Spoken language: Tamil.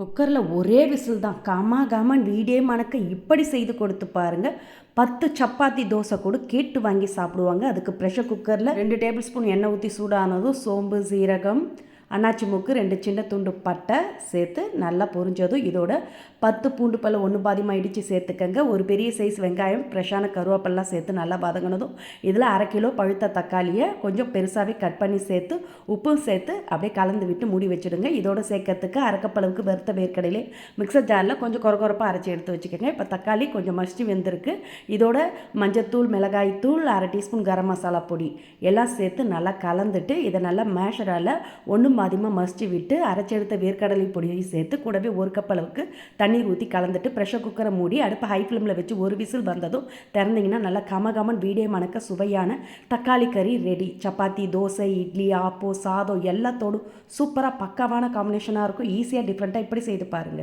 குக்கரில் ஒரே விசில் தான். காமா காமான் வீடே மணக்க இப்படி செய்து கொடுத்து பாருங்கள் பத்து சப்பாத்தி தோசை கூட கேட்டு வாங்கி சாப்பிடுவாங்க. அதுக்கு ப்ரெஷர் குக்கரில் ரெண்டு டேபிள் ஸ்பூன் எண்ணெய் ஊற்றி சூடானதும் சோம்பு சீரகம் அன்னாச்சி மூக்கு ரெண்டு சின்ன துண்டு பட்டை சேர்த்து நல்லா பொரிஞ்சதும் இதோட பத்து பூண்டு பல்ல ஒன்று பாதியமாக இடித்து சேர்த்துக்கங்க. ஒரு பெரிய சைஸ் வெங்காயம் ஃப்ரெஷ்ஷான கருவேப்பெல்லாம் சேர்த்து நல்லா வதங்கினதும் இதில் அரை கிலோ பழுத்த தக்காளியை கொஞ்சம் பெருசாகவே கட் பண்ணி சேர்த்து உப்பும் சேர்த்து அப்படியே கலந்து விட்டு மூடி வச்சுடுங்க. இதோட சேர்க்கறதுக்கு அரைக்கப்பளவுக்கு வறுத்த வேர்க்கடையிலே மிக்சர் ஜாரில் கொஞ்சம் குறகுறப்பாக அரைச்சி எடுத்து வச்சுக்கோங்க. இப்போ தக்காளி கொஞ்சம் மசிச்சு வெந்திருக்கு. இதோட மஞ்சத்தூள் மிளகாய் தூள் அரை டீஸ்பூன் கரம் மசாலா பொடி எல்லாம் சேர்த்து நல்லா கலந்துட்டு இதை நல்லா மேஷரால் ஒன்று அதிகமாக மசிச்சு விட்டு அரைச்செடுத்த வேர்க்கடலை பொடியை சேர்த்து கூடவே ஒரு கப் அளவுக்கு தண்ணீர் ஊற்றி கலந்துட்டு ப்ரெஷர் குக்கரை மூடி அடுப்பு ஹை ஃப்ளேமில் வச்சு ஒரு விசில் வந்ததும் திறந்தீங்கன்னா நல்லா கமகமன் வீடே மணக்க சுவையான தக்காளி கறி ரெடி சப்பாத்தி தோசை இட்லி ஆப்போ சாதம் எல்லாத்தோடும் சூப்பராக பக்காவான காம்பினேஷனாக இருக்கும். ஈஸியாக டிஃப்ரெண்ட்டாக இப்படி செய்து பாருங்கள்